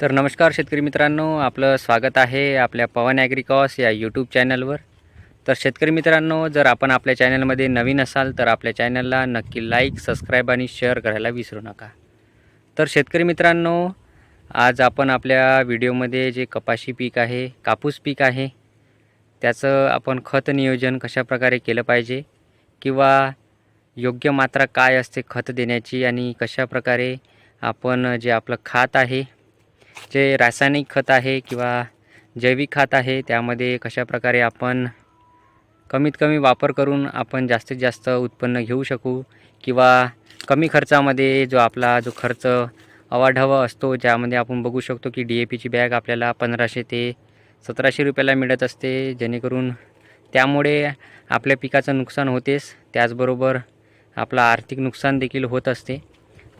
तर नमस्कार शेतकरी मित्रांनो आपलं स्वागत आहे आपल्या पवन ॲग्रिकॉस या यूट्यूब चॅनलवर. तर शेतकरी मित्रांनो जर आपण आपल्या चॅनलमध्ये नवीन असाल तर आपल्या चॅनलला नक्की लाईक सबस्क्राईब आणि शेअर करायला विसरू नका. तर शेतकरी मित्रांनो आज आपण आपल्या व्हिडिओमध्ये जे कपाशी पीक आहे कापूस पीक आहे त्याचं आपण खत नियोजन कशाप्रकारे केलं पाहिजे किंवा योग्य मात्रा काय असते खत देण्याची आणि कशाप्रकारे आपण जे आपलं खात आहे जे रासायनिक खत आहे किंवा जैविक खत आहे त्यामध्ये कशाप्रकारे आपण कमीत कमी वापर करून आपण जास्तीत जास्त उत्पन्न घेऊ शकू किंवा कमी खर्चामध्ये जो आपला जो खर्च अवाढवा असतो ज्यामध्ये आपण बघू शकतो की डी ए पीची बॅग आपल्याला पंधराशे ते सतराशे रुपयाला मिळत असते जेणेकरून त्यामुळे आपल्या पिकाचं नुकसान होतेच. त्याचबरोबर आपलं आर्थिक नुकसान देखील होत असते.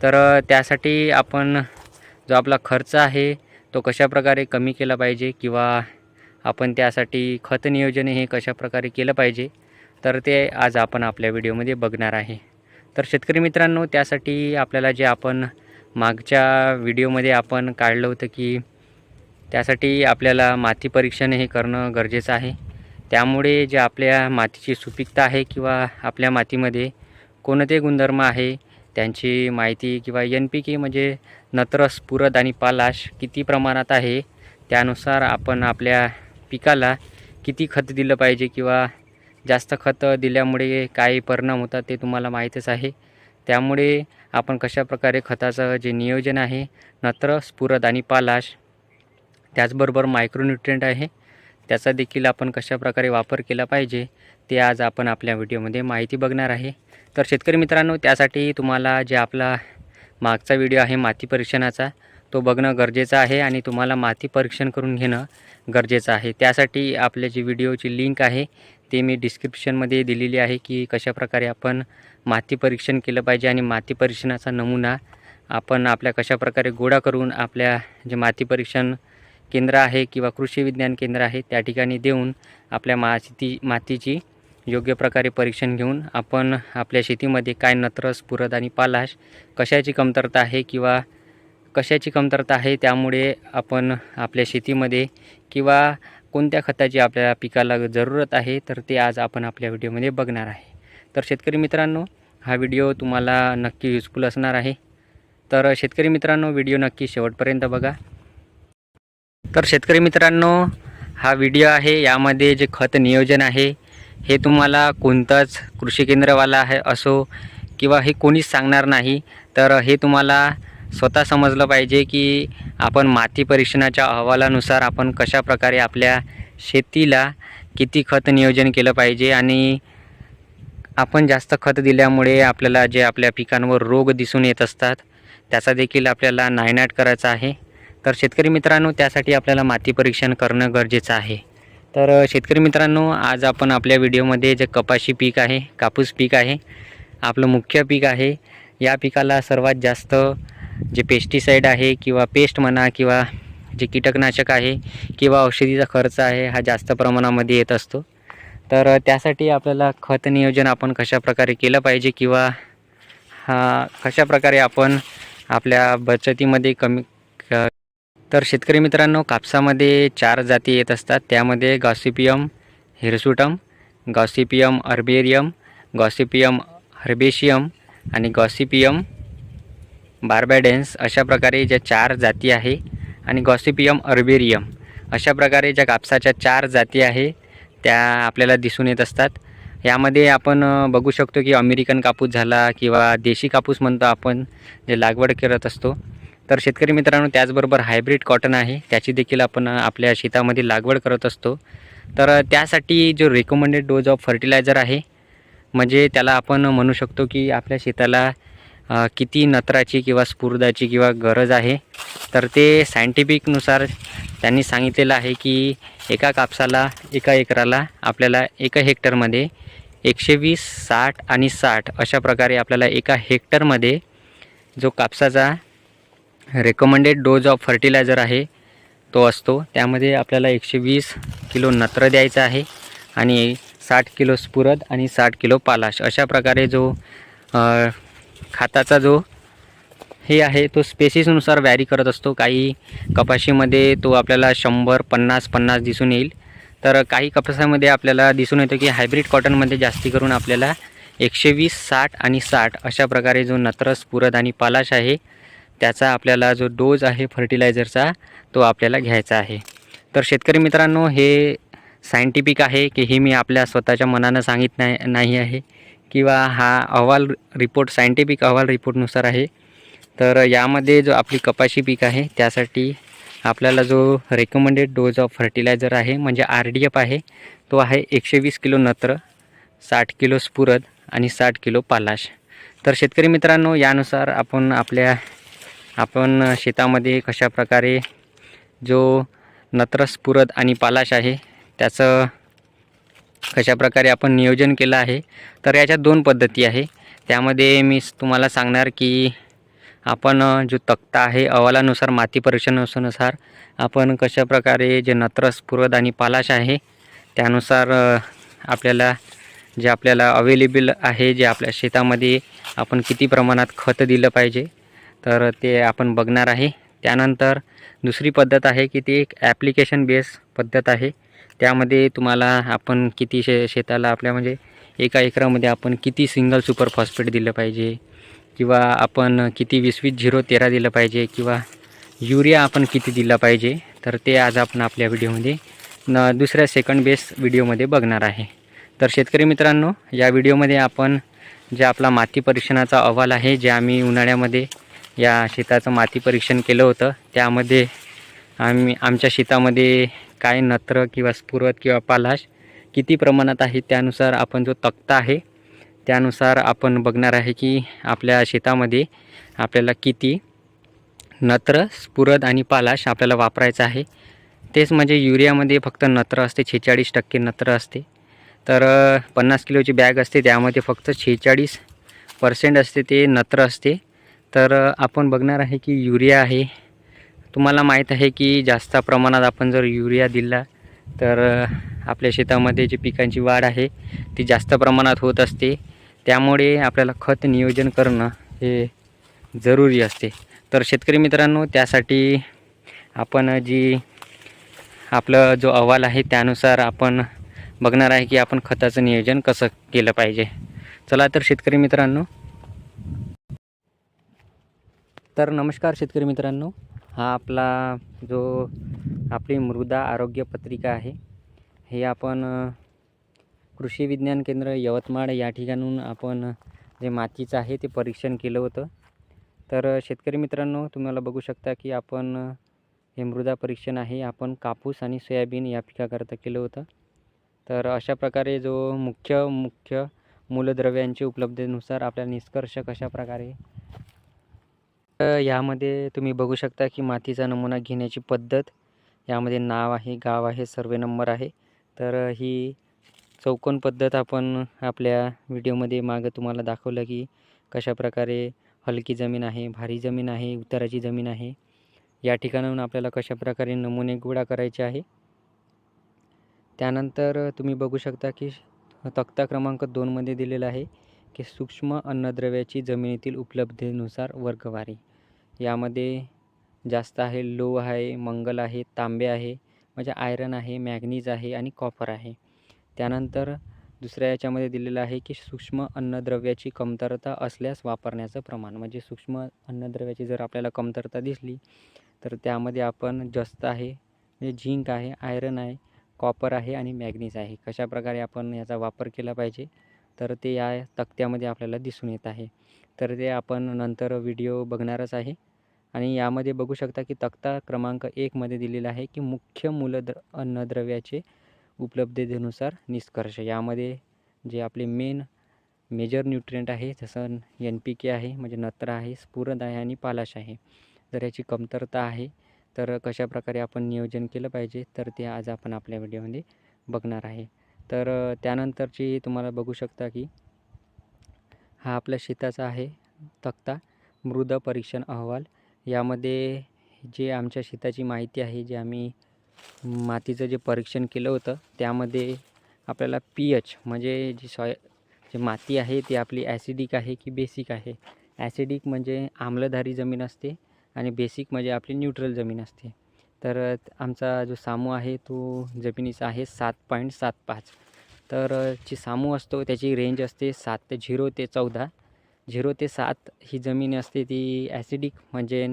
तर त्यासाठी आपण जो आपला खर्च आहे तो कशाप्रकारे कमी केला पाहिजे किंवा आपण त्यासाठी खत नियोजन हे कशाप्रकारे केलं पाहिजे तर ते आज आपण आपल्या व्हिडिओमध्ये बघणार आहे. तर शेतकरी मित्रांनो त्यासाठी आपल्याला जे आपण मागच्या व्हिडिओमध्ये आपण काढलं होतं की त्यासाठी आपल्याला माती परीक्षण हे करणं गरजेचं आहे. त्यामुळे जे आपल्या मातीची सुपीकता आहे किंवा आपल्या मातीमध्ये कोणते गुणधर्म आहे त्यांची माहिती किंवा एन पी के म्हणजे नत्र स्फुरद आणि पालाश किती प्रमाणात आहे? त्यानुसार आपण आपल्या पिकाला किती खत दिलं पाहिजे किंवा जास्त खत दिल्यामुळे काय परिणाम होतात ते तुम्हाला माहीतच आहे. त्यामुळे आपण कशाप्रकारे खताचं जे नियोजन आहे नत्र स्फुरद आणि पालाश त्याचबरोबर मायक्रोन्युट्रियंट आहे त्याचा देखील आपण कशाप्रकारे वापर केला पाहिजे ते आज आपण आपल्या व्हिडिओमध्ये माहिती बघणार आहे. तर शेतकरी मित्रांनो त्यासाठी तुम्हाला जे आपला मागचा व्हिडिओ आहे माती परीक्षणाचा. तो बघणं गरजेचं आहे आणि तुम्हाला माती परीक्षण करून घेणं गरजेचं आहे. त्यासाठी आपल्या जी व्हिडिओची लिंक आहे ते मी डिस्क्रिप्शनमध्ये दिलेली आहे की कशाप्रकारे आपण माती परीक्षण केलं पाहिजे आणि माती परीक्षणाचा नमुना आपण आपल्या कशाप्रकारे गोळा करून आपल्या जे माती परीक्षण केंद्र आहे किंवा कृषी विज्ञान केंद्र आहे त्या ठिकाणी देऊन आपल्या माती मातीची योग्य प्रकारे परीक्षण घेऊन आपण आपल्या शेतीमध्ये काय नत्र स्फुरद आणि पालाश कशाची कमतरता आहे किंवा कशाची कमतरता आहे त्यामुळे आपण आपल्या शेतीमध्ये किंवा कोणत्या खताची आपल्या पिकाला जरूरत आहे तर ते आज आपण आपल्या व्हिडिओमध्ये बघणार आहे. तर शेतकरी मित्रांनो हा व्हिडिओ तुम्हाला नक्की युजफुल असणार आहे. तर शेतकरी मित्रांनो व्हिडिओ नक्की शेवटपर्यंत बघा. तर शेतकरी मित्रांनो हा व्हिडिओ आहे यामध्ये जे खत नियोजन आहे हे तुम्हाला कोणताच कृषी केंद्रवाला आहे असो किंवा हे कोणीच सांगणार नाही तर हे तुम्हाला स्वतः समजलं पाहिजे की आपण माती परीक्षणाच्या अहवालानुसार आपण कशाप्रकारे आपल्या शेतीला किती खत नियोजन केलं पाहिजे आणि आपण जास्त खत दिल्यामुळे आपल्याला जे आपल्या पिकांवर रोग दिसून येत असतात त्याचा देखील आपल्याला नायनाट करायचा आहे. तर शेतकरी मित्रांनो त्यासाठी आपल्याला माती परीक्षण करणं गरजेचं आहे. तर शेतकरी मित्रांनो आज आपण आपल्या व्हिडिओमध्ये जे कपाशी पीक आहे कापूस पीक आहे आपलं मुख्य पीक आहे या पिकाला सर्वात जास्त जे पेस्टिसाईड आहे किंवा पेस्ट म्हणा किंवा जे कीटकनाशक आहे किंवा औषधीचा खर्च आहे हा जास्त प्रमाणामध्ये येत असतो. तर त्यासाठी आपल्याला खत नियोजन आपण कशाप्रकारे केलं पाहिजे किंवा हा कशाप्रकारे आपण आपल्या बचतीमध्ये कमी तर शेतकरी मित्रांनो कापसामध्ये चार जाती येत असतात. त्यामध्ये Gossypium hirsutum Gossypium arboreum Gossypium herbaceum आणि गॉसिपियम बार्बॅडेन्स अशा प्रकारे ज्या चार जाती आहे आणि गॉसिपियम अर्बेरियम अशा प्रकारे ज्या कापसाच्या चार जाती आहे त्या आपल्याला दिसून येत असतात. यामध्ये आपण बघू शकतो की अमेरिकन कापूस झाला किंवा देशी कापूस म्हणतो आपण जे लागवड करत असतो. तर शेतकरी मित्रांनो त्याचबरोबर हायब्रिड कॉटन आहे. त्याची देखील आपण आपल्या शेतामध्ये लागवड करत असतो. तर त्यासाठी जो रेकमेंडेड डोज ऑफ फर्टिलायझर आहे म्हणजे त्याला आपण म्हणू शकतो की आपल्या शेताला किती नत्राची किंवा स्फुर्दाची किंवा गरज आहे. तर ते सायंटिफिकनुसार त्यांनी सांगितलेलं आहे की एका कापसाला एका एकराला आपल्याला एका हेक्टरमध्ये एकशे वीस साठ आणि साठ अशा प्रकारे आपल्याला एका हेक्टरमध्ये जो कापसाचा रेकमेंडेड डोज ऑफ फर्टिलायझर आहे तो असतो. त्यामध्ये आपल्याला एकशे वीस किलो नत्र द्यायचं आहे आणि साठ किलो स्फुरद आणि साठ किलो पालाश. अशा प्रकारे जो अ, खताचा जो हे आहे तो स्पेसिसनुसार व्हॅरी करत असतो. काही कपाशीमध्ये तो आपल्याला शंभर पन्नास पन्नास दिसून येईल. तर काही कपासामध्ये आपल्याला दिसून येतं की हायब्रिड कॉटनमध्ये जास्ती करून आपल्याला एकशे वीस साठ आणि साठ अशा प्रकारे जो नत्र स्फुरद आणि पालाश आहे त्याचा आपल्याला जो डोज आहे फर्टिलायझरचा तो आपल्याला घ्यायचा आहे. तर शेतकरी मित्रांनो हे सायंटिफिक आहे की हे मी आपल्या स्वतःच्या मनानं सांगित नाही नाही आहे. किंवा हा अहवाल रिपोर्ट सायंटिफिक अहवाल रिपोर्टनुसार आहे. तर यामध्ये जो आपली कपाशी पीक आहे त्यासाठी आपल्याला जो रेकमेंडेड डोज ऑफ फर्टिलायझर आहे म्हणजे आर डी एफ आहे तो आहे एकशे वीस किलो नत्र साठ किलो स्फुरद आणि साठ किलो पालाश. तर शेतकरी मित्रांनो यानुसार आपण आपल्या आपण शेतामध्ये कशा प्रकारे जो नत्रस पुरद आणि पालाश आहे त्याचं कशाप्रकारे आपण नियोजन केलं आहे तर याच्या दोन पद्धती आहे. त्यामध्ये मी तुम्हाला सांगणार की आपण जो तक्ता आहे अहवालानुसार माती परीक्षणानुसार आपण कशाप्रकारे जे नत्रस पुरद आणि पालाश आहे त्यानुसार आपल्याला जे आपल्याला अवेलेबल आहे जे आपल्या शेतामध्ये आपण किती प्रमाणात खत दिलं पाहिजे तर ते आपण बघणार आहे. त्यानंतर दुसरी पद्धत आहे की ती एक ॲप्लिकेशन बेस पद्धत आहे. त्यामध्ये तुम्हाला आपण किती शे शेताला आपल्या म्हणजे एका एकरामध्ये आपण किती सिंगल सुपर फॉस्फेट दिलं पाहिजे किंवा आपण किती वीस वीस झिरो तेरा दिलं पाहिजे किंवा युरिया आपण किती दिला पाहिजे. तर ते आज आपण आपल्या व्हिडिओमध्ये न दुसऱ्या सेकंड बेस व्हिडिओमध्ये बघणार आहे. तर शेतकरी मित्रांनो या व्हिडिओमध्ये आपण जे आपला माती परीक्षणाचा अहवाल आहे जे आम्ही उन्हाळ्यामध्ये या शेताचं माती परीक्षण केलं होतं. त्यामध्ये आम्ही आमच्या शेतामध्ये काय नत्र किंवा स्फुरत किंवा पालाश किती प्रमाणात आहे त्यानुसार आपण जो तक्ता आहे त्यानुसार आपण बघणार आहे की आपल्या शेतामध्ये आपल्याला किती नत्र स्फुरद आणि पालाश आपल्याला वापरायचं आहे. तेच म्हणजे युरियामध्ये फक्त नत्र असते छेचाळीस टक्के नत्र असते. तर पन्नास किलोची बॅग असते त्यामध्ये फक्त छेचाळीस पर्सेंट असते ते नत्र असते. तर आपण बघणार आहे की युरिया आहे. तुम्हाला माहीत आहे की जास्त प्रमाणात आपण जर युरिया दिला तर आपल्या शेतामध्ये जी पिकांची वाढ आहे ती जास्त प्रमाणात होत असते. त्यामुळे आपल्याला खत नियोजन करणं हे जरुरी असते. तर शेतकरी मित्रांनो त्यासाठी आपण जी आपलं जो अहवाल आहे त्यानुसार आपण बघणार आहे की आपण खताचं नियोजन कसं केलं पाहिजे. चला तर शेतकरी मित्रांनो तर नमस्कार शेतकरी मित्रांनो. हा आपला जो आपली मृदा आरोग्य पत्रिका आहे हे आपण कृषी विज्ञान केंद्र यवतमाळ या ठिकाणून आपण जे मातीचं आहे ते परीक्षण केलं होतं. तर शेतकरी मित्रांनो तुम्हाला बघू शकता की आपण हे मृदा परीक्षण आहे. आपण कापूस आणि सोयाबीन या पिकाकरता केलं होतं. तर अशा प्रकारे जो मुख्य मुख्य मूलद्रव्यांची उपलब्धतेनुसार आपल्या निष्कर्ष कशा प्रकारे यामध्ये तुम्ही बघू शकता की मातीचा नमुना घेण्याची पद्धत यामध्ये नाव आहे गाव आहे सर्वे नंबर आहे. तर ही चौकोन पद्धत आपण आपल्या व्हिडिओमध्ये मागं तुम्हाला दाखवलं की कशा प्रकारे हलकी जमीन आहे भारी जमीन आहे उताराची जमीन आहे. या ठिकाणाहून आपल्याला कशा प्रकारे नमुने गोळा करायचे आहे. त्यानंतर तुम्ही बघू शकता की तक्ता क्रमांक दोनमध्ये दिलेला आहे की सूक्ष्म अन्नद्रव्याची जमिनीतील उपलब्धेनुसार वर्गवारी. यामध्ये जास्त आहे लो आहे मंगल आहे तांबे आहे म्हणजे आयरन आहे मॅग्नीज आहे आणि कॉपर आहे. त्यानंतर दुसऱ्या याच्यामध्ये दिलेलं आहे की सूक्ष्म अन्नद्रव्याची कमतरता असल्यास वापरण्याचं प्रमाण. म्हणजे सूक्ष्म अन्नद्रव्याची जर आपल्याला कमतरता दिसली तर त्यामध्ये आपण जास्त आहे म्हणजे झिंक आहे आयरन आहे कॉपर आहे आणि मॅग्नीज आहे. कशा प्रकारे आपण याचा वापर केला पाहिजे तर ते या तक्त्यामध्ये आपल्याला दिसून येत आहे. तर ते आपण नंतर व्हिडिओ बघणारच आहे. आणि यामध्ये बघू शकता की तक्ता क्रमांक एकमध्ये दिलेला आहे की मुख्य मूलद्र अन्नद्रव्याचे उपलब्धतेनुसार निष्कर्ष. यामध्ये जे आपले मेन मेजर न्यूट्रियंट आहे जसं एन पी के आहे म्हणजे नत्र आहे स्फुरद आहे आणि पालाश आहे. जर याची कमतरता आहे तर कशा प्रकारे आपण नियोजन केलं पाहिजे तर ते आज आपण आपल्या व्हिडिओमध्ये बघणार आहे. तर त्यानंतरची तुम्हाला बघू शकता की हा आपल्या शेताचा आहे तक्ता. मृदा परीक्षण अहवाल. यामध्ये जे आमच्या शेताची माहिती आहे जे आम्ही मातीचं जे परीक्षण केलं होतं त्यामध्ये आपल्याला पी एच म्हणजे जी सॉय जे माती आहे ती आपली ॲसिडिक आहे की बेसिक आहे? ॲसिडिक म्हणजे आम्लधारी जमीन असते आणि बेसिक म्हणजे आपली न्यूट्रल जमीन असते. तर आमचा जो सामू आहे तो जमिनीचा आहे सात पॉईंट सात पाच. तर जी सामू असतो त्याची रेंज असते सात ते झिरो ते चौदा. झिरो ते सात ही जमीन असते ती ॲसिडिक म्हणजे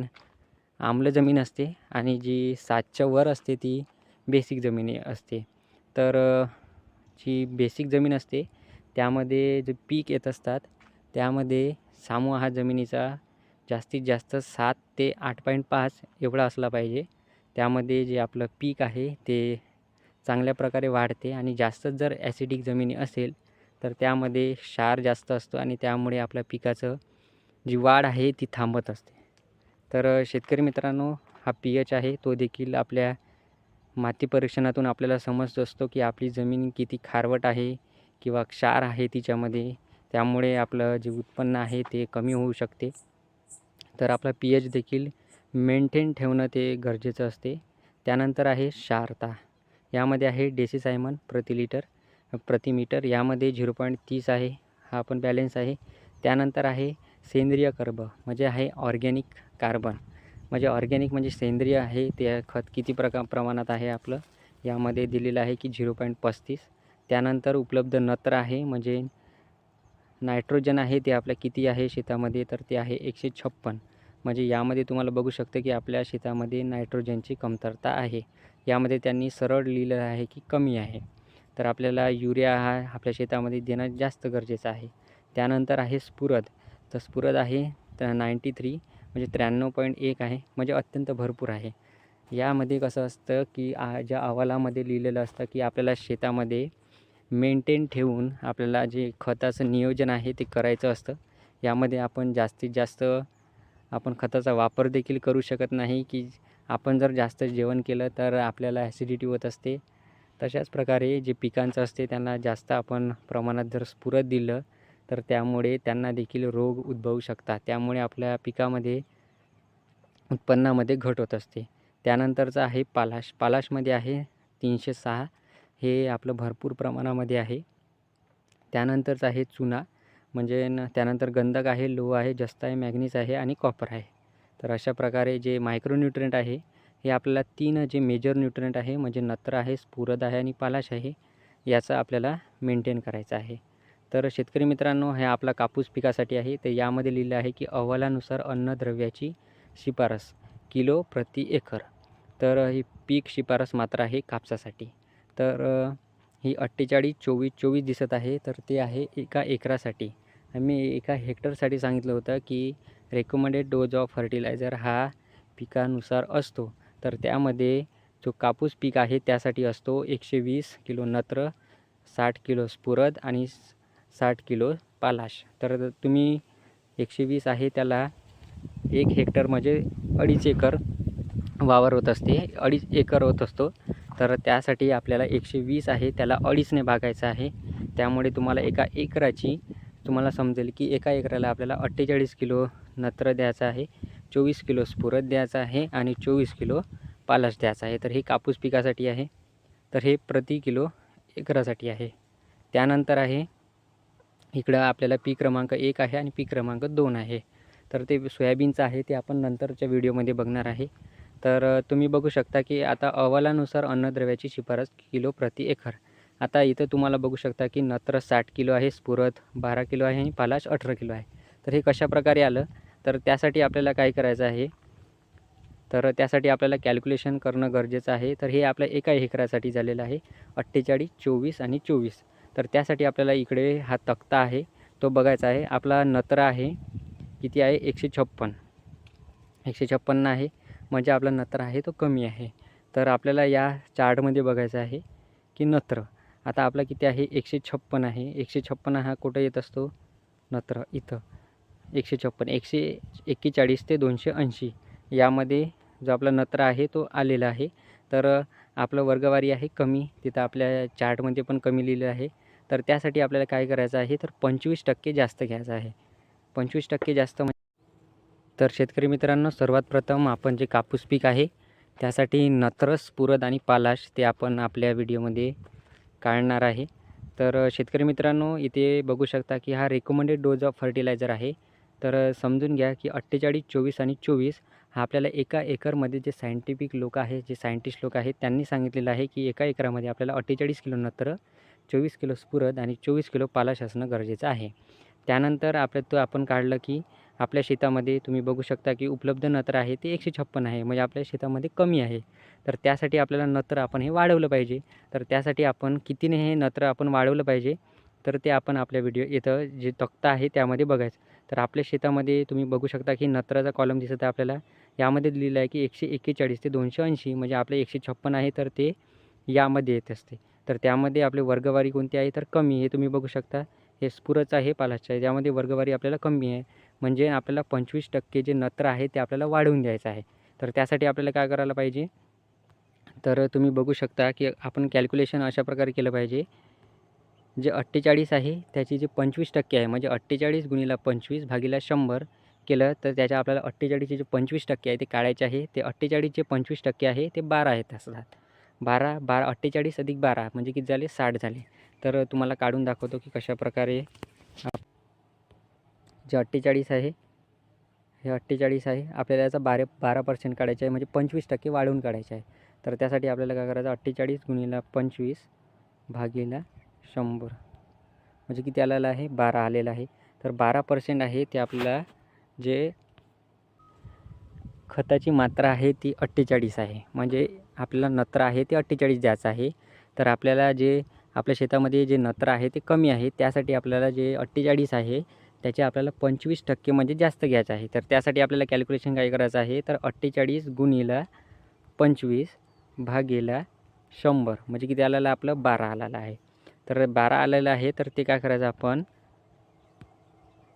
आम्ल जमीन असते आणि जी सातच्या वर असते ती बेसिक जमिनी असते. तर जी बेसिक जमीन असते त्यामध्ये जे पीक येत असतात त्यामध्ये सामू हा जमिनीचा जास्तीत जास्त सात ते आठ पॉईंट पाच एवढा असला पाहिजे. त्यामध्ये जे आपलं पीक आहे ते चांगल्या प्रकारे वाढते आणि जास्तच जर ॲसिडिक जमिनी असेल तर त्यामध्ये क्षार जास्त असतो आणि त्यामुळे आपल्या पिकाचं जी वाढ आहे ती थांबत असते. तर शेतकरी मित्रांनो हा पी एच आहे. तो देखील आपल्या माती परीक्षणातून आपल्याला समजत असतो की आपली जमीन किती खारवट आहे किंवा क्षार आहे तिच्यामध्ये. त्यामुळे आपलं जे उत्पन्न आहे ते कमी होऊ शकते. तर आपला पी एच देखील मेंटेन ठेवणं ते गरजेचं असते. त्यानंतर आहे क्षारता. यामध्ये आहे डेसिसायमन प्रति लिटर. प्रति मीटर. यामध्ये झिरो पॉईंट तीस आहे. हा पण बॅलेन्स आहे. त्यानंतर आहे सेंद्रिय कर्ब म्हणजे आहे ऑर्गॅनिक कार्बन. म्हणजे ऑर्गॅनिक म्हणजे सेंद्रिय आहे. ते खत किती प्रका प्रमाणात आहे आपलं? यामध्ये दिलेलं आहे की झिरो पॉईंट पस्तीस. त्यानंतर उपलब्ध नत्र आहे म्हणजे नायट्रोजन आहे. ते आपल्या किती आहे शेतामध्ये? तर ते आहे एकशे छप्पन. म्हणजे यामध्ये तुम्हाला बघू शकतं की आपल्या शेतामध्ये नायट्रोजनची कमतरता आहे. यामध्ये त्यांनी सरळ लिहिलं आहे की कमी आहे. तर आपल्याला युरिया हा आपल्या शेतामध्ये देणं जास्त गरजेचं आहे. त्यानंतर आहे स्फुरद. तर स्फुरद आहे तर नाईंटी थ्री म्हणजे त्र्याण्णव पॉईंट एक आहे म्हणजे अत्यंत भरपूर आहे. यामध्ये कसं असतं की आ ज्या अहवालामध्ये लिहिलेलं असतं की आपल्याला शेतामध्ये मेंटेन ठेवून आपल्याला जे खताचं नियोजन आहे ते करायचं असतं. यामध्ये आपण जास्तीत जास्त आपण खताचा वापर देखील करू शकत नाही की आपण जर जास्त जेवण केलं तर आपल्याला ॲसिडिटी होत असते. तशाच प्रकारे जे पिकांचं असते त्यांना जास्त आपण प्रमाणात जर स्फुरत दिलं तर त्यामुळे त्यांना देखील रोग उद्भवू शकतात. त्यामुळे आपल्या पिकामध्ये उत्पन्नामध्ये घट होत असते. त्यानंतरचं आहे पालाश. पालाशमध्ये आहे तीनशे सहा. हे आपलं भरपूर प्रमाणामध्ये आहे. त्यानंतरच आहे चुना. म्हणजे न त्यानंतर गंधक आहे लोह आहे जस्त आहे मॅग्नीज आहे आणि कॉपर आहे. तर अशा प्रकारे जे मायक्रोन्युट्रियंट आहे हे आपल्याला तीन जे मेजर न्यूट्रंट आहे म्हणजे नत्र आहे स्फुरद आहे आणि पालाश आहे याचा आपल्याला मेंटेन करायचं आहे. तर शेतकरी मित्रांनो हे आपला कापूस पिकासाठी आहे. तर यामध्ये लिहिलं आहे की अहवालानुसार अन्नद्रव्याची शिफारस किलो प्रति एकर. तर ही पीक शिफारस मात्र आहे कापसासाठी. तर ही अठ्ठेचाळीस चोवीस चोवीस दिसत आहे. तर ते आहे एका एकरासाठी. मी एका हेक्टरसाठी सांगितलं होतं की रेकमेंडेड डोज ऑफ फर्टिलायझर हा पिकानुसार असतो. तर त्यामध्ये जो कापूस पीक आहे त्यासाठी असतो एकशे वीस किलो नत्र साठ किलो स्फुरद आणि साठ किलो पालाश. तर तुम्ही एकशे वीस आहे त्याला एक हेक्टर म्हणजे अडीच एकर वावर होत असते अडीच एकर होत असतो. तर त्यासाठी आपल्याला एकशे वीस आहे त्याला अडीचने भागायचं आहे. त्यामुळे तुम्हाला एका एकराची तुम्हाला समजेल की एका एकराला आपल्याला अठ्ठेचाळीस किलो नत्र द्यायचं आहे. चोवीस किलो स्फुरद द्यायचं आहे आणि चोवीस किलो पालाश द्यायचा आहे. तर हे कापूस पिकासाठी आहे. तर हे प्रति किलो एकरासाठी आहे. त्यानंतर आहे इकडं आपल्याला पीक क्रमांक एक आहे आणि पीक क्रमांक दोन आहे. तर ते सोयाबीनचं आहे ते आपण नंतरच्या व्हिडिओमध्ये बघणार आहे. तर तुम्ही बघू शकता की आता अहवालानुसार अन्नद्रव्याची शिफारस किलो प्रति एकर. आता इथं तुम्हाला बघू शकता की नत्र साठ किलो आहे स्फुरद बारा किलो आहे आणि पालाश अठरा किलो आहे. तर हे कशाप्रकारे आलं? तर त्यासाठी आपल्याला काय करायचं आहे? तर त्यासाठी आपल्याला कॅल्क्युलेशन करणं गरजेचं आहे. तर हे आपल्या एका हेकरासाठी झालेलं आहे. अठ्ठेचाळीस चोवीस आणि चोवीस. तर त्यासाठी आपल्याला इकडे हा तक्ता आहे. तो बघायचा आहे. आपला नत्र आहे. किती आहे? एकशे छप्पन. एकशे छप्पन्न आहे. म्हणजे आपला नत्र आहे तो कमी आहे. तर आपल्याला या चार्टमध्ये बघायचं आहे की नत्र. आता आपला किती आहे? एकशे छप्पन आहे. एकशे छप्पन हा कुठं येत असतो? नत्र. इथं. एकशे छप्पन एकशे एक्केचाळीस ते दोनशे ऐंशी यामध्ये जो आपला नत्र आहे तो आलेला आहे. तर आपलं वर्गवारी आहे कमी. तिथं आपल्या चार्टमध्ये पण कमी लिहिलं आहे. तर त्यासाठी आपल्याला काय करायचं आहे? तर पंचवीस टक्के जास्त घ्यायचं आहे. पंचवीस टक्के जास्त म्हणजे तर शेतकरी मित्रांनो सर्वात प्रथम आपण जे कापूस पीक आहे त्यासाठी नत्र स्फुरद आणि पालाश ते आपण आपल्या व्हिडिओमध्ये काढणार आहे. तर शेतकरी मित्रांनो इथे बघू शकता की हा रेकमेंडेड डोज ऑफ फर्टिलायझर आहे. तर समजून घ्या की अठ्ठेचाळीस चोवीस आणि चोवीस हा आपल्याला एका एकरमध्ये जे सायंटिफिक लोक आहे जे सायंटिस्ट लोक आहेत त्यांनी सांगितलेलं आहे की एका एकरामध्ये आपल्याला अठ्ठेचाळीस किलो नत्र चोवीस किलो स्फुरद आणि चोवीस किलो पालाश असणं गरजेचं आहे. त्यानंतर आपल्या तो आपण काढलं की आपल्या शेतामध्ये तुम्ही बघू शकता की उपलब्ध नत्र आहे ते एकशे छप्पन आहे म्हणजे आपल्या शेतामध्ये कमी आहे. तर त्यासाठी आपल्याला नत्र आपण हे वाढवलं पाहिजे. तर त्यासाठी आपण कितीने हे नत्र आपण वाढवलं पाहिजे? तर ते आपण आपल्या व्हिडिओ इथं जे तक्ता आहे त्यामध्ये बघायचं. तर आपल्या शेतामध्ये तुम्ही बघू शकता की नत्राचा कॉलम दिसत आहे आपल्याला. यामध्ये लिहिलं आहे की एकशे एक्केचाळीस ते दोनशे ऐंशी म्हणजे आपले एकशे छप्पन आहे तर ते यामध्ये येत असते. तर त्यामध्ये आपले वर्गवारी कोणती आहे तर कमी हे तुम्ही बघू शकता. हे स्फुरच आहे पालाचं आहे. त्यामध्ये वर्गवारी आपल्याला कमी आहे. म्हणजे आपल्याला पंचवीस टक्के जे नत्र आहे ते आपल्याला वाढवून द्यायचं आहे. तर त्यासाठी आपल्याला काय करायला पाहिजे? तर तुम्ही बघू शकता की आपण कॅल्क्युलेशन अशा प्रकारे केलं पाहिजे. जे अठ्ठेचाळीस आहे त्याची जे पंचवीस टक्के आहे म्हणजे अठ्ठेचाळीस गुणिला पंचवीस भागीला शंभर केलं तर त्याच्या आपल्याला अठ्ठेचाळीसचे जे पंचवीस टक्के आहे ते काढायचे आहे. ते अठ्ठेचाळीसचे पंचवीस टक्के आहे ते बारा आहेत असतात बारा बारा अठ्ठेचाळीस अधिक बारा म्हणजे किती झाले? साठ झाले. तर तुम्हाला काढून दाखवतो की कशाप्रकारे जे अठ्ठेचाळीस आहे हे अठ्ठेचाळीस आहे आपल्याला याचा बारे बारा पर्सेंट काढायचं आहे म्हणजे पंचवीस टक्के वाढवून काढायचे आहे. तर त्यासाठी आपल्याला काय करायचं? अठ्ठेचाळीस गुणिला पंचवीस भागीला शंभर. म्हणजे किती आलेलं आहे? बारा आलेलं आहे. तर बारा पर्सेंट आहे ते आपल्याला जे खताची मात्रा आहे ती अठ्ठेचाळीस आहे. म्हणजे आपल्याला नत्र आहे ते अठ्ठेचाळीस द्यायचं आहे. तर आपल्याला जे आपल्या शेतामध्ये जे नत्र आहे ते कमी आहे. त्यासाठी आपल्याला जे अठ्ठेचाळीस आहे त्याचे आपल्याला पंचवीस टक्के म्हणजे जास्त घ्यायचं आहे. तर त्यासाठी आपल्याला कॅल्क्युलेशन काय करायचं आहे? तर अठ्ठेचाळीस गुणीला पंचवीस भागेला शंभर. म्हणजे किती आलेलं आपलं बारा आलेलं आहे. तर बारा आलेलं आहे तर ते काय करायचं आपण?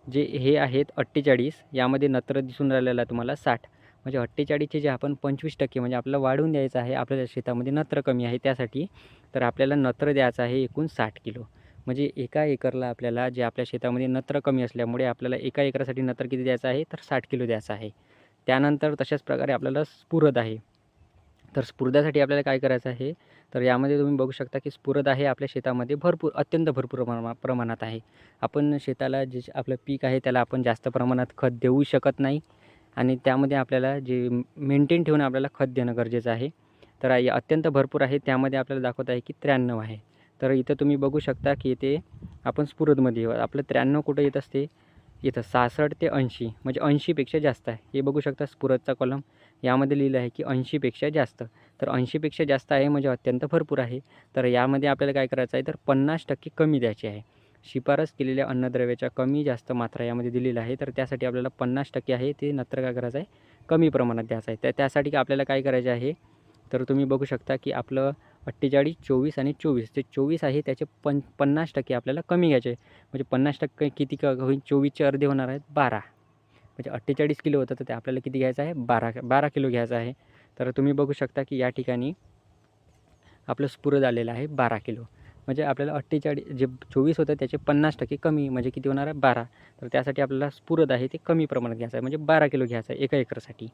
जे हे आहेत अठ्ठेचाळीस यामध्ये नत्र दिसून राहिलेलं आहे तुम्हाला साठ. म्हणजे अठ्ठेचाळीसचे जे आपण पंचवीस टक्के म्हणजे आपल्याला वाढवून द्यायचं आहे आपल्या शेतामध्ये नत्र कमी आहे त्यासाठी तर आपल्याला नत्र द्यायचं आहे एकूण साठ किलो. म्हणजे एका एकरला आपल्याला जे आपल्या शेतामध्ये नत्र कमी असल्यामुळे आपल्याला एका एकरासाठी नत्र किती द्यायचं आहे तर साठ किलो द्यायचं आहे. त्यानंतर तशाच प्रकारे आपल्याला स्फुरद आहे. तर स्फुर्दासाठी आपल्याला काय करायचं आहे तर यामध्ये तुम्ही बघू शकता की स्फुरद आहे आपल्या शेतामध्ये भरपूर अत्यंत भरपूर प्रमा प्रमाणात आहे. आपण शेताला जे आपलं पीक आहे त्याला आपण जास्त प्रमाणात खत देऊ शकत नाही आणि त्यामध्ये आपल्याला जे मेंटेन ठेवून आपल्याला खत देणं गरजेचं आहे. तर अत्यंत भरपूर आहे त्यामध्ये आपल्याला दाखवत आहे की त्र्याण्णव आहे. तर इथं तुम्ही बघू शकता की इथे आपण स्फुरदमध्ये येऊ. आपलं त्र्याण्णव कुठं येत असते? इथं सहासष्ट ते ऐंशी म्हणजे ऐंशीपेक्षा जास्त आहे. हे बघू शकता स्फुरदचा कॉलम यामध्ये लिहिलं आहे की ऐंशीपेक्षा जास्त. तर ऐंशीपेक्षा जास्त आहे म्हणजे अत्यंत भरपूर आहे. तर यामध्ये आपल्याला काय करायचं आहे? तर पन्नास टक्के कमी द्यायचे आहे. शिफारस केलेल्या अन्नद्रव्याच्या कमी जास्त मात्रा यामध्ये दिलेलं आहे. तर त्यासाठी आपल्याला पन्नास टक्के आहे ते नत्र काय करायचं आहे? कमी प्रमाणात द्यायचं आहे. तर त्यासाठी आपल्याला काय करायचे आहे? तर तुम्ही बघू शकता की आपलं अठ्ठेचाळीस चोवीस आणि चोवीस. ते चोवीस आहे त्याचे पन पन्नास टक्के आपल्याला कमी घ्यायचे आहे. म्हणजे पन्नास टक्के किती क होईल? चोवीसचे अर्धे होणार आहेत बारा. म्हणजे अठ्ठेचाळीस किलो होतं तर ते आपल्याला किती घ्यायचं आहे? बारा बारा किलो घ्यायचं आहे. तर तुम्ही बघू शकता की या ठिकाणी आपलं स्फुरद आलेलं आहे बारा किलो. म्हणजे आपल्याला अठ्ठेचाळीस जे चोवीस होतं त्याचे पन्नास टक्के कमी म्हणजे किती होणार आहे? बारा. तर त्यासाठी आपल्याला स्फुरद आहे ते कमी प्रमाणात घ्यायचं आहे. म्हणजे बारा किलो घ्यायचं आहे एका एकरसाठी.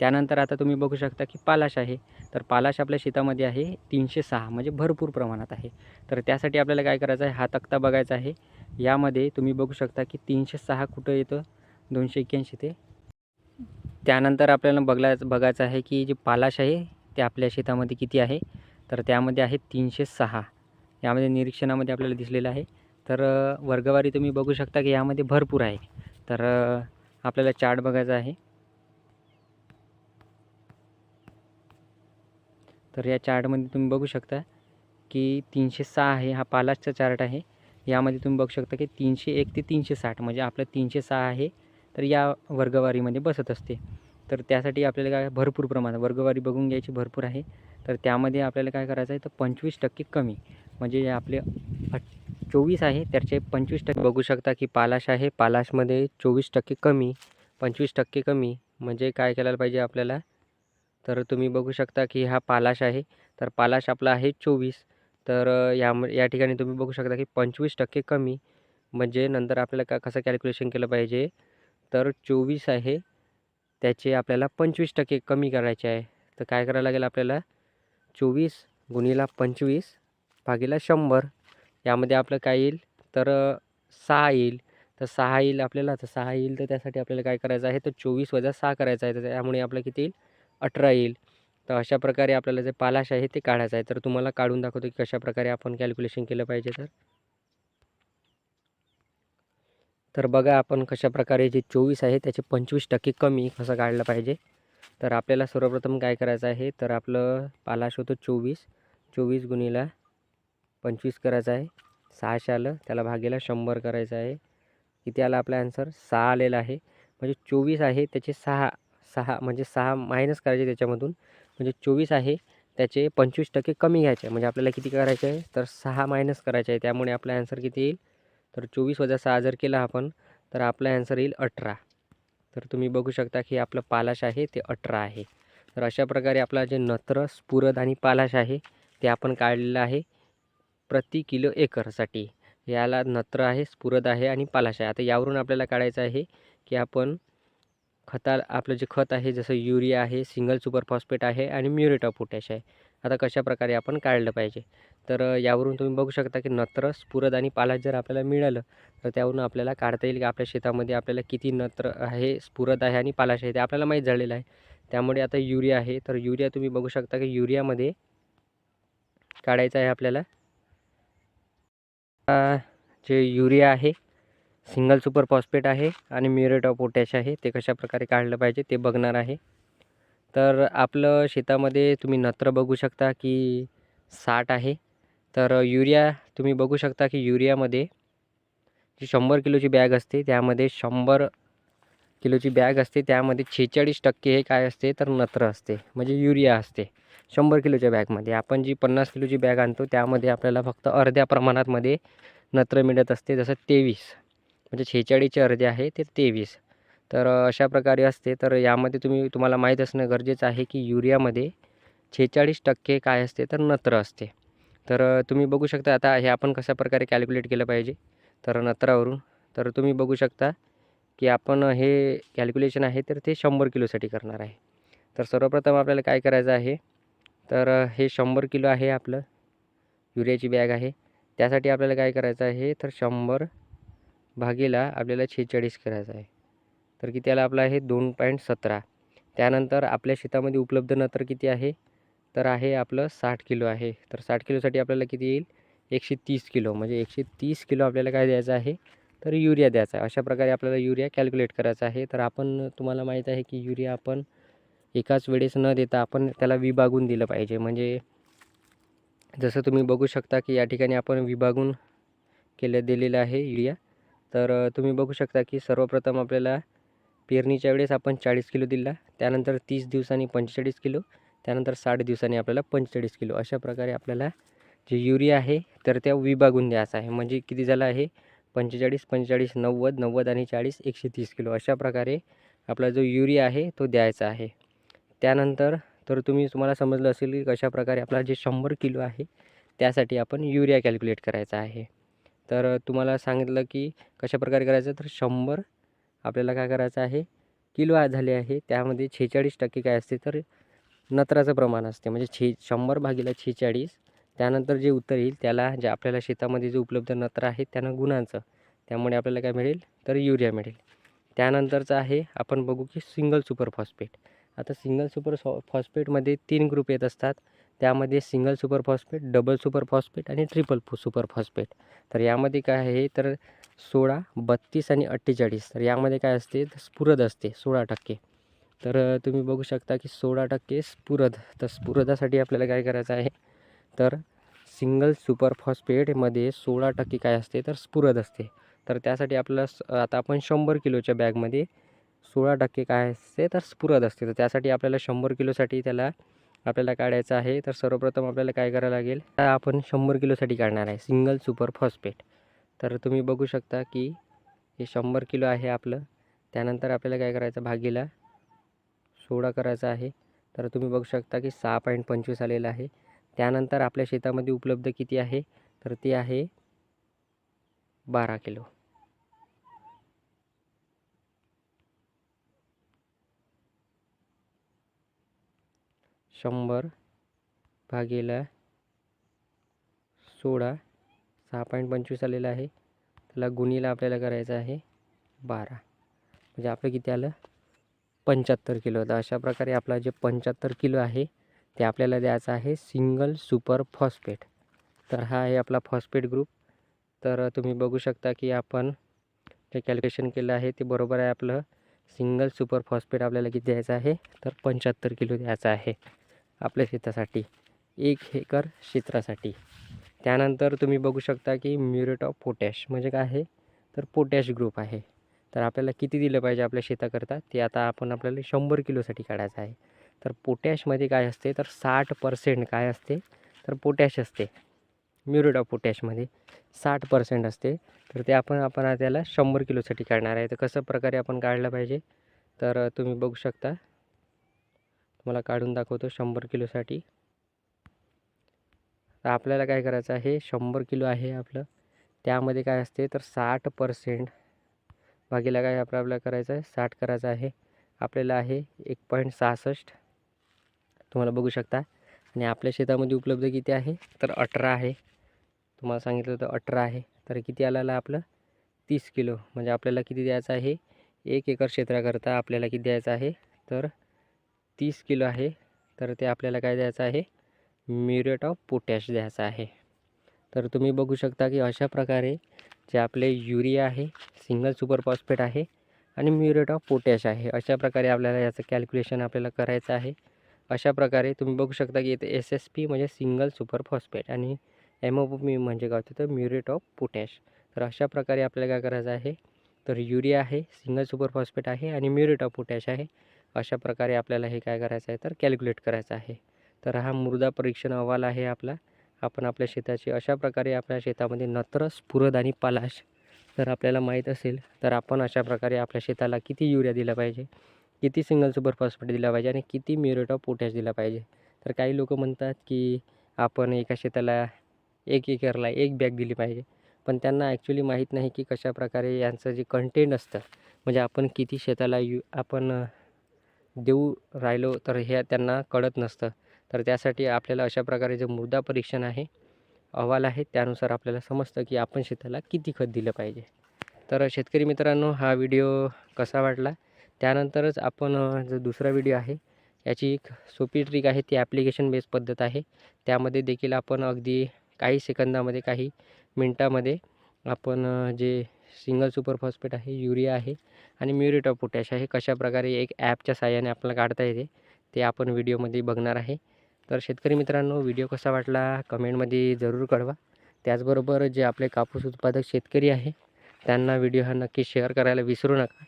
त्यानंतर आता तुम्ही बघू शकता की पालाश आहे. तर पालाश आपल्या शेतामध्ये आहे तीनशे सहा म्हणजे भरपूर प्रमाणात आहे. तर त्यासाठी आपल्याला काय करायचं आहे? हा तक्ता बघायचा आहे. यामध्ये तुम्ही बघू शकता की तीनशे सहा कुठं येतं? दोनशे एक्क्याऐंशी ते त्यानंतर आपल्याला बघला बघायचं आहे की जे पालाश आहे ते आपल्या शेतामध्ये किती आहे? तर त्यामध्ये आहे तीनशे सहा. यामध्ये निरीक्षणामध्ये आपल्याला दिसलेलं आहे. तर वर्गवारी तुम्ही बघू शकता की यामध्ये भरपूर आहे. तर आपल्याला चार्ट बघायचा आहे. तर या चार्टमध्ये तुम्ही बघू शकता की तीनशे सहा आहे हा पालाशचा चार्ट आहे. यामध्ये तुम्ही बघू शकता की तीनशे एक ते तीनशे साठ म्हणजे आपलं तीनशे सहा आहे. तर या वर्गवारीमध्ये बसत असते. तर त्यासाठी आपल्याला काय भरपूर प्रमाणात वर्गवारी बघून घ्यायची भरपूर आहे. तर त्यामध्ये आपल्याला काय करायचं आहे तर पंचवीस टक्के कमी. म्हणजे आपले चोवीस आहे त्याचे पंचवीस टक्के. बघू शकता की पालाश आहे पालाशमध्ये चोवीस टक्के कमी पंचवीस टक्के कमी. म्हणजे काय केलं पाहिजे आपल्याला? तर तुम्ही बघू शकता की हा पालाश आहे. तर पालाश आपला आहे चोवीस. तर या या ठिकाणी तुम्ही बघू शकता की पंचवीस टक्के कमी. म्हणजे नंतर आपल्याला का कसं कॅल्क्युलेशन केलं पाहिजे? तर चोवीस आहे. त्याचे आपल्याला पंचवीस टक्के कमी करायचे आहे. तर काय करायला लागेल आपल्याला? चोवीस गुणिला पंचवीस भागीला शंभर. यामध्ये आपलं काय येईल? तर सहा येईल. तर सहा येईल आपल्याला. तर सहा येईल तर त्यासाठी आपल्याला काय करायचं आहे? तर चोवीस वजा सहा करायचं आहे. तर त्यामुळे आपलं किती येईल? अठरा येईल. तर अशा प्रकारे आपल्याला जे पालाश आहे ते काढायचं आहे. तर तुम्हाला काढून दाखवतो की कशाप्रकारे आपण कॅल्क्युलेशन केलं पाहिजे तर. तर बघा आपण कशा प्रकारे जे चोवीस आहे त्याचे पंचवीस टक्के कमी कसं काढलं पाहिजे. तर आपल्याला सर्वप्रथम काय करायचं आहे तर आपलं पालाश होतो चोवीस. चोवीस गुणीला पंचवीस करायचं आहे सहाशे आलं. त्याला भागेला शंभर करायचं आहे. किती आला आपला आन्सर सहा आलेला आहे. म्हणजे चोवीस आहे त्याचे सहा सहा म्हणजे सहा मायनस करायचे त्याच्यामधून. म्हणजे चोवीस आहे त्याचे पंचवीस टक्के कमी घ्यायचे. आहे. म्हणजे आपल्याला किती करायचे आहे? तर सहा मायनस करायचे आहे. त्यामुळे आपला ॲन्सर किती येईल? तर चोवीस वजा सहा जर केला आपण तर आपला ॲन्सर येईल अठरा. तर तुम्ही बघू शकता की आपलं पालाश आहे ते अठरा आहे. तर अशा प्रकारे आपला जे नत्र स्फुरद आणि पालाश आहे ते आपण काढलेलं आहे प्रति किलो एकरसाठी. याला नत्र आहे स्फुरद आहे आणि पालाश आहे. आता यावरून आपल्याला काढायचं आहे की आपण खता आपलं जे खत आहे जसं युरिया आहे सिंगल सुपर फॉस्फेट आहे आणि म्युरेट ऑफ पोटॅश आहे. आता कशा प्रकारे आपण काढलं पाहिजे? तर यावरून तुम्ही बघू शकता की नत्र स्फुरद आणि पालाश जर आपल्याला मिळालं तर त्यावरून आपल्याला काढता येईल की आपल्या शेतामध्ये आपल्याला किती नत्र आहे स्फुरद आहे आणि पालाश आहे ते आपल्याला माहीत झालेलं आहे. त्यामुळे आता युरिया आहे तर युरिया तुम्ही बघू शकता की युरियामध्ये काढायचं आहे आपल्याला. जे युरिया आहे सिंगल सुपर फॉस्फेट आहे आणि म्युरेट ऑफ पोटॅश आहे ते कशा प्रकारे काढलं पाहिजे ते बघणार आहे. तर आपलं शेतामध्ये तुम्ही नत्र बघू शकता की साठ आहे. तर युरिया तुम्ही बघू शकता की युरियामध्ये जी शंभर किलोची बॅग असते त्यामध्ये शंभर किलोची बॅग असते त्यामध्ये छेचाळीस टक्के हे काय असते तर नत्र असते म्हणजे युरिया असते शंभर किलोच्या बॅगमध्ये. आपण जी पन्नास किलोची बॅग आणतो त्यामध्ये आपल्याला फक्त अर्ध्या प्रमाणातमध्ये नत्र मिळत असते जसं तेवीस. म्हणजे छेचाळीसचे अर्धे आहे ते तेवीस. तर अशा प्रकारे असते. तर यामध्ये तुम्ही तुम्हाला माहीत असणं गरजेचं आहे की युरियामध्ये छेचाळीस टक्के काय असते तर नत्र असते. तर तुम्ही बघू शकता आता हे आपण कशा प्रकारे कॅल्क्युलेट केलं पाहिजे. तर नत्रावरून. तर तुम्ही बघू शकता की आपण हे कॅल्क्युलेशन आहे तर ते शंभर किलोसाठी करणार आहे. तर सर्वप्रथम आपल्याला काय करायचं आहे? तर हे शंभर किलो आहे आपलं. युरियाची बॅग आहे. त्यासाठी आपल्याला काय करायचं आहे? तर शंभर भागीला आपल्याला छेचाळीस करायचं आहे. तर किती आला आपला आहे? दोन पॉईंट सतरा. त्यानंतर आपल्या शेतामध्ये उपलब्ध नत्र किती आहे? तर आहे आपलं साठ किलो आहे. तर साठ किलोसाठी आपल्याला किती येईल? एकशे तीस किलो. म्हणजे एकशे तीस किलो आपल्याला काय द्यायचं आहे? तर युरिया द्यायचा आहे. अशा प्रकारे आपल्याला युरिया कॅल्क्युलेट करायचा आहे. तर आपण तुम्हाला माहीत आहे की युरिया आपण एकाच वेळेस न देता आपण त्याला विभागून दिलं पाहिजे. म्हणजे जसं तुम्ही बघू शकता की या ठिकाणी आपण विभागून केलं दिलेलं आहे युरिया. तर तुम्ही बघू शकता की सर्वप्रथम आपल्याला पेरणीच्या वेळेस आपण चाळीस किलो दिला त्यानंतर तीस दिवसांनी पंचेचाळीस किलो त्यानंतर साठ दिवसांनी आपल्याला पंचेचाळीस किलो अशा प्रकारे आपल्याला जे युरिया आहे तर त्या विभागून द्यायचा आहे. म्हणजे किती झालं आहे? पंचेचाळीस पंचेचाळीस नव्वद नव्वद आणि चाळीस एकशे तीस किलो अशा प्रकारे आपला जो युरिया आहे तो द्यायचा आहे. त्यानंतर तर तुम्ही तुम्हाला समजलं असेल की कशा प्रकारे आपला जे शंभर किलो आहे त्यासाठी आपण युरिया कॅल्क्युलेट करायचा आहे. तर तुम्हाला सांगितलं की कशा प्रकारे करायचं तर शंभर आपल्याला काय करायचं आहे? किलो आज झाले आहे. त्यामध्ये छेचाळीस टक्के काय असते तर नत्राचं प्रमाण असते. म्हणजे छे शंभर भागीला छेचाळीस. त्यानंतर जे उत्तर येईल त्याला जे आपल्याला शेतामध्ये जे उपलब्ध नत्र आहे त्यानं गुणांचं. त्यामुळे आपल्याला काय मिळेल? तर युरिया मिळेल. त्यानंतरचं आहे आपण बघू की सिंगल सुपर फॉस्फेट. आता सिंगल सुपर सॉ फॉस्फेटमध्ये तीन ग्रुप येत असतात. त्यामध्ये single super phosphate double super phosphate आणि ट्रिपल सुपर फॉस्फेट. तर यामध्ये काय आहे? तर सोळा बत्तीस आणि अठ्ठेचाळीस. तर यामध्ये काय असते? तर स्फुरद असते सोळा टक्के. तर तुम्ही बघू शकता की सोळा टक्के स्फुरद. तर स्फुरदासाठी आपल्याला काय करायचं आहे? तर सिंगल सुपर फॉस्फेटमध्ये सोळा टक्के काय असते? तर स्फुरद असते. तर त्यासाठी आपल्याला स- आता आपण शंभर किलोच्या बॅगमध्ये सोळा टक्के काय असते? तर स्फुरद असते. तर त्यासाठी आपल्याला शंभर किलोसाठी त्याला आपल्याला काढायचं आहे. तर सर्वप्रथम आपल्याला काय करावं लागेल? तर आपण शंभर किलोसाठी काढणार आहे. सिंगल सुपर फॉस्फेट तर तुम्ही बघू शकता की हे शंभर किलो आहे आपलं. त्यानंतर आपल्याला काय करायचं? भागीला सोळा करायचा आहे. तर तुम्ही बघू शकता की सहा पॉईंट पंचवीस आलेलं आहे. त्यानंतर आपल्या शेतामध्ये उपलब्ध किती आहे? तर ते आहे बारा किलो. शंभर भागीला सोळा सहा पॉईंट पंचवीस आलेला आहे. त्याला गुणीला आपल्याला करायचं आहे बारा. म्हणजे आपलं किती आलं? पंच्याहत्तर किलो. तर अशा प्रकारे आपला जे पंच्याहत्तर किलो आहे ते आपल्याला द्यायचं आहे सिंगल सुपर फॉस्फेट. तर हा आहे आपला फॉस्फेट ग्रुप. तर तुम्ही बघू शकता की आपण जे कॅल्क्युलेशन केलं आहे ते बरोबर आहे आपलं सिंगल सुपर फॉस्फेट आपल्याला किती द्यायचं आहे? तर पंच्याहत्तर किलो द्यायचं आहे आपल्या शेतासाठी. एक एकर क्षेत्रासाठी त्यानंतर तुम्ही बघू शकता की म्युरेट ऑफ पोटॅश म्हणजे काय आहे? तर पोटॅश ग्रुप आहे. तर आपल्याला किती दिलं पाहिजे आपल्या शेताकरता? ते आता आपण आपल्याला शंभर किलोसाठी काढायचं आहे. तर पोटॅशमध्ये काय असते? तर साठ पर्सेंट काय असते? तर पोटॅश असते. म्युरेट ऑफ पोटॅशमध्ये साठ पर्सेंट असते. तर ते आपण आपण त्याला शंभर किलोसाठी काढणार आहे. तर कसं प्रकारे आपण काढलं पाहिजे? तर तुम्ही बघू शकता. तुम्हाला काढून दाखवतो शंभर किलोसाठी. तर आपल्याला काय करायचं आहे? शंभर किलो आहे आपलं. त्यामध्ये काय असते तर साठ पर्सेंट भागीला काय आपलं आपल्याला करायचं आहे? साठ करायचं आहे. आपल्याला आहे एक पॉईंट सहासष्ट. तुम्हाला बघू शकता. आणि आपल्या शेतामध्ये उपलब्ध किती आहे? तर अठरा आहे. तुम्हाला सांगितलं होतं अठरा आहे. तर किती आलेलं आपलं? तीस किलो. म्हणजे आपल्याला किती द्यायचं आहे? एक एकर क्षेत्राकरता आपल्याला किती द्यायचं आहे? तर तीस किलो आहे. तर ते आपल्याला काय द्यायचं आहे? म्युरेट ऑफ पोटॅश द्यायचं आहे. तर तुम्ही बघू शकता की अशा प्रकारे जे आपले युरिया आहे सिंगल सुपर फॉस्फेट आहे आणि म्युरेट ऑफ पोटॅश आहे. अशा प्रकारे आपल्याला याचं कॅल्क्युलेशन आपल्याला करायचं आहे. अशा प्रकारे तुम्ही बघू शकता की इथे एस एस पी म्हणजे सिंगल सुपर फॉस्फेट आणि एम ओ पी म्हणजे काय होतं तर म्युरेट ऑफ पोटॅश. तर अशा प्रकारे आपल्याला काय करायचं आहे? तर युरिया आहे सिंगल सुपर फॉस्फेट आहे आणि म्युरेट ऑफ पोटॅश आहे. अशा प्रकारे आपल्याला हे काय करायचं आहे तर कॅल्क्युलेट करायचं आहे. तर हा मृदा परीक्षण अहवाल आहे आपला. आपण आपल्या शेताची अशा प्रकारे आपल्या शेतामध्ये नत्र स्फुरद आणि पालाश जर आपल्याला माहीत असेल तर आपण अशा प्रकारे आपल्या शेताला किती युरिया दिला पाहिजे किती सिंगल सुपर फॉस्फेट दिला पाहिजे आणि किती म्युरेट ऑफ पोटॅश दिला पाहिजे. तर काही लोक म्हणतात की आपण एका शेताला एक एकरला एक बॅग दिली पाहिजे. पण त्यांना ॲक्च्युली माहीत नाही की कशाप्रकारे यांचं जे कंटेंट असतं म्हणजे आपण किती शेताला यू आपण देऊ राहिलो तर हे त्यांना कळत नसतं. तर त्यासाठी आपल्याला अशा प्रकारे जे मृदा परीक्षण आहे अहवाल आहे त्यानुसार आपल्याला समजतं की आपण शेताला किती खत दिलं पाहिजे. तर शेतकरी मित्रांनो हा व्हिडिओ कसा वाटला? त्यानंतरच आपण जो दुसरा व्हिडिओ आहे याची एक सोपी ट्रिक आहे ती ॲप्लिकेशन बेस पद्धत आहे. त्यामध्ये देखील आपण अगदी काही सेकंदामध्ये काही मिनटामध्ये आपण जे सिंगल सुपर फॉस्फेट आहे युरिया आहे आणि म्युरेट ऑफ पोटॅश आहे कशाप्रकारे एक ॲपच्या साहाय्याने आपल्याला काढता येते ते आपण व्हिडिओमध्ये बघणार आहे. तर शेतकरी मित्रांनो व्हिडिओ कसा वाटला कमेंटमध्ये जरूर कळवा. त्याचबरोबर जे आपले कापूस उत्पादक शेतकरी आहे त्यांना व्हिडिओ हा नक्की शेअर करायला विसरू नका.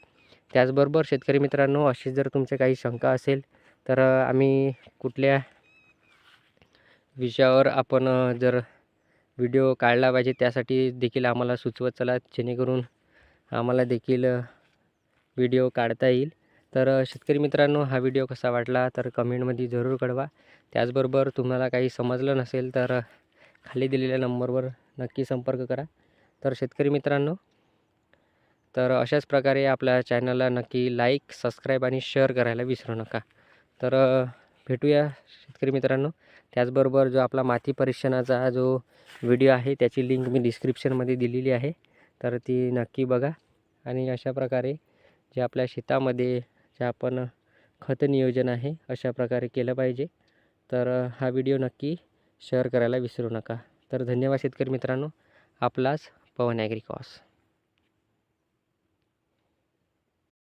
त्याचबरोबर शेतकरी मित्रांनो अशी जर तुमच्या काही शंका असेल तर आम्ही कुठल्या विषयावर आपण जर व्हिडिओ काढला पाहिजे त्यासाठी देखील आम्हाला सुचवत चला जेणेकरून आम्हाला देखील व्हिडिओ काढता येईल. तर शेतकरी मित्रांनो हा व्हिडिओ कसा वाटला तर कमेंटमध्ये जरूर कळवा. त्याचबरोबर तुम्हाला काही समजलं नसेल तर खाली दिलेल्या नंबरवर नक्की संपर्क करा. तर शेतकरी मित्रांनो तर अशाच प्रकारे आपल्या चॅनलला नक्की लाईक सबस्क्राईब आणि शेअर करायला विसरू नका. तर भेटूया शेतकरी मित्रांनो. त्याचबरोबर जो आपला माती परीक्षणाचा जो व्हिडिओ आहे त्याची लिंक मी डिस्क्रिप्शनमध्ये दिलेली आहे. तर ती नक्की बघा आणि अशा प्रकारे जे आपल्या शेतामध्ये जे आपण खत नियोजन आहे अशा प्रकारे केलं पाहिजे. तर हा व्हिडिओ नक्की शेअर करायला विसरू नका. तर धन्यवाद शेतकरी मित्रांनो. आपलाच पवन ॲग्रिकॉस.